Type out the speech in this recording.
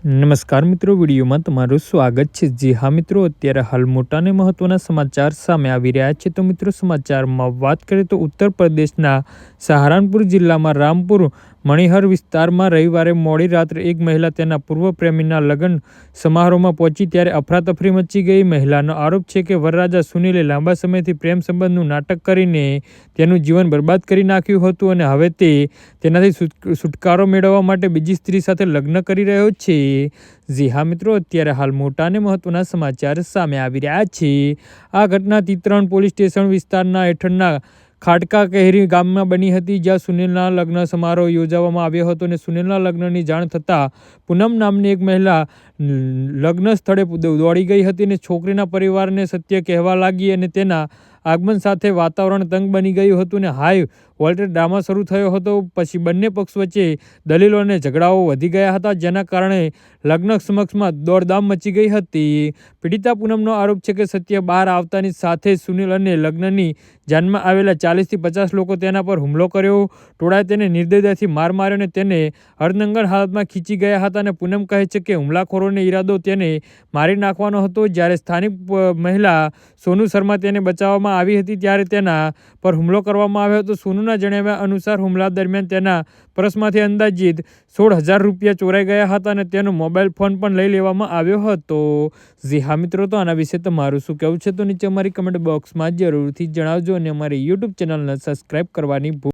નમસ્કાર મિત્રો, વિડીયોમાં તમારું સ્વાગત છે. જી હા મિત્રો, અત્યારે હાલ મોટા અને મહત્વના સમાચાર સામે આવી રહ્યા છે. તો મિત્રો, સમાચારમાં વાત કરીએ તો ઉત્તર પ્રદેશના સહારનપુર જિલ્લામાં રામપુર મણિહર વિસ્તારમાં રવિવારે મોડી રાત્રે એક મહિલા તેના પૂર્વ પ્રેમીના લગ્ન સમારોહમાં પહોંચી ત્યારે અફરાતફરી મચી ગઈ. મહિલાનો આરોપ છે કે વરરાજા સુનિલે લાંબા સમયથી પ્રેમ સંબંધનું નાટક કરીને તેનું જીવન બરબાદ કરી નાખ્યું હતું અને હવે તે તેનાથી છુટકારો મેળવવા માટે બીજી સ્ત્રી સાથે લગ્ન કરી રહ્યો છે. જી હા મિત્રો, અત્યારે હાલ મોટા અને મહત્વના સમાચાર સામે આવી રહ્યા છે. આ ઘટના તિત્રણ પોલીસ સ્ટેશન વિસ્તારના હેઠળના ખાટકા કહેરી ગામમાં બની હતી, જ્યાં સુનિલના લગ્ન સમારોહ યોજવામાં આવ્યો હતો અને સુનિલના લગ્નની જાણ થતાં પૂનમ નામની એક મહિલા લગ્ન સ્થળે દોડી ગઈ હતી અને છોકરીના પરિવારને સત્ય કહેવા લાગી અને તેના આગમન સાથે વાતાવરણ તંગ બની ગયું હતું ને હાઈ વોલ્ટેજ ડ્રામા શરૂ થયો હતો. પછી બંને પક્ષ વચ્ચે દલીલો અને ઝઘડાઓ વધી ગયા હતા, જેના કારણે લગ્ન સમક્ષમાં દોડધામ મચી ગઈ હતી. પીડિતા પૂનમનો આરોપ છે કે સત્ય બહાર આવતાની સાથે સુનિલ અને લગ્નની જાનમાં આવેલા ચાલીસથી પચાસ લોકો તેના પર હુમલો કર્યો. ટોળાએ તેને નિર્દયતાથી માર માર્યો અને તેને અર્ધનંગન હાલતમાં ખીંચી ગયા હતા અને પૂનમ કહે છે કે હુમલાખોરોને ઈરાદો તેને મારી નાખવાનો હતો. જ્યારે સ્થાનિક મહિલા સોનુ શર્મા તેને બચાવવામાં આવી હતી ત્યારે તેના પર હુમલો કરવામાં આવ્યો હતો. સોનુના જણાવ્યા અનુસાર હુમલા દરમિયાન તેના પર્સમાંથી અંદાજિત સોળ હજાર રૂપિયા ચોરાઈ ગયા હતા અને તેનો મોબાઈલ ફોન પણ લઈ લેવામાં આવ્યો હતો. જી હા મિત્રો, તો આના વિશે તમારું શું કહેવું છે? તો નીચે અમારી કમેન્ટ બોક્સમાં જરૂરથી જણાવજો અને અમારી યુટ્યુબ ચેનલને સબસ્ક્રાઈબ કરવાની